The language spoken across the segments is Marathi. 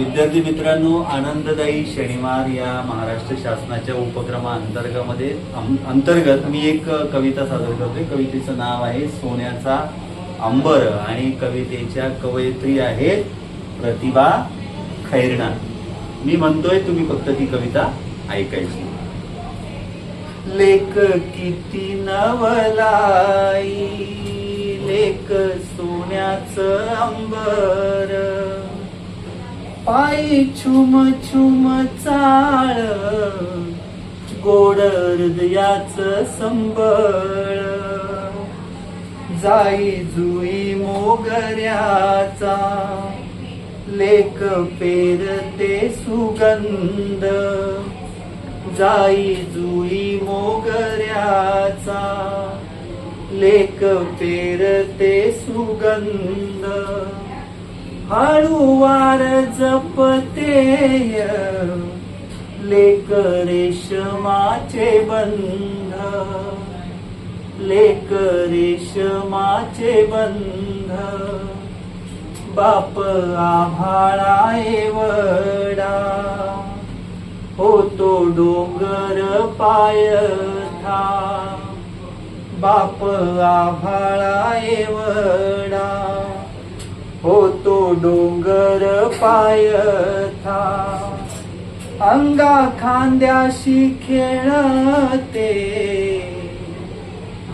विद्यार्थी मित्रांनो आनंददायी शनिवार या महाराष्ट्र शासनाच्या उपक्रमाअंतर्गमध्ये अं- अंतर्गत मी एक कविता सादर करतोय. कवितेचं नाव आहे सोन्याचा अंबर आणि कवितेच्या कवयित्री आहेत प्रतिभा खैरना. मी म्हणतोय तुम्ही फक्त ती कविता ऐकायची. लेख किती नवलाई लेख सोन्याचं अंबर. पायी छुम छुम चाळ गोड हृदयाच संबळ. जाई जुई मोगऱ्याचा लेख पेरते सुगंध. जाई जुई मोगऱ्याचा लेख पेरते सुगंध. हळूवार जपतेय लेक रेशमाचे बंध. लेक रेशमाचे बंध. बाप आभाळा वडा. होतो डोंगर पायथा बाप आभाळा एवढा होतो डोंगर पायथा। अंगा खांद्याशी खेळते।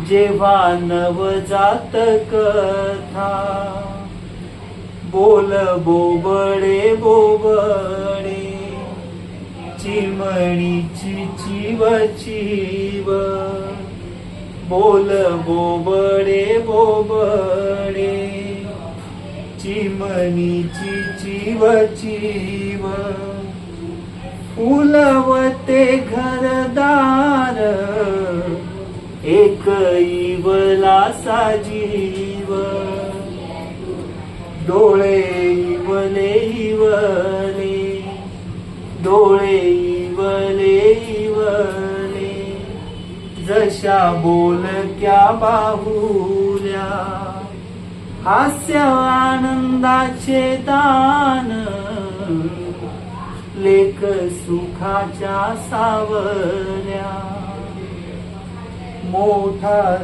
जेव्हा नवजात कथा बोल बोबडे बोबडे। चिमणीची चिव चिव। बोल बोबडे बोबडे। चिमणीची चिव चिव फुलवते घरदार एक इवला साजीव. डोळे इवले इवले डोळे इवले इवले. जशा बोलक्या बाहुल्या हास्य आनंदाचे दान लेख सुखाच्या सावल्या. मोठा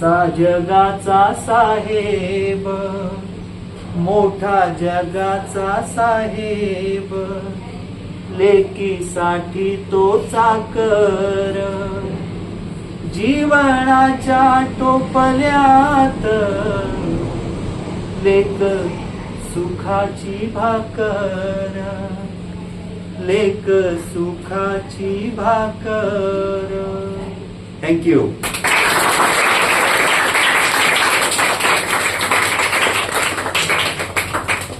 सा जगाचा साहेब. मोठा जगाचा साहेब. लेकीसाठी तो चाकर. जीवनाच्या टोपल्यात लेक सुखाची भाकर. लेक सुखाची भाकर. थँक्यू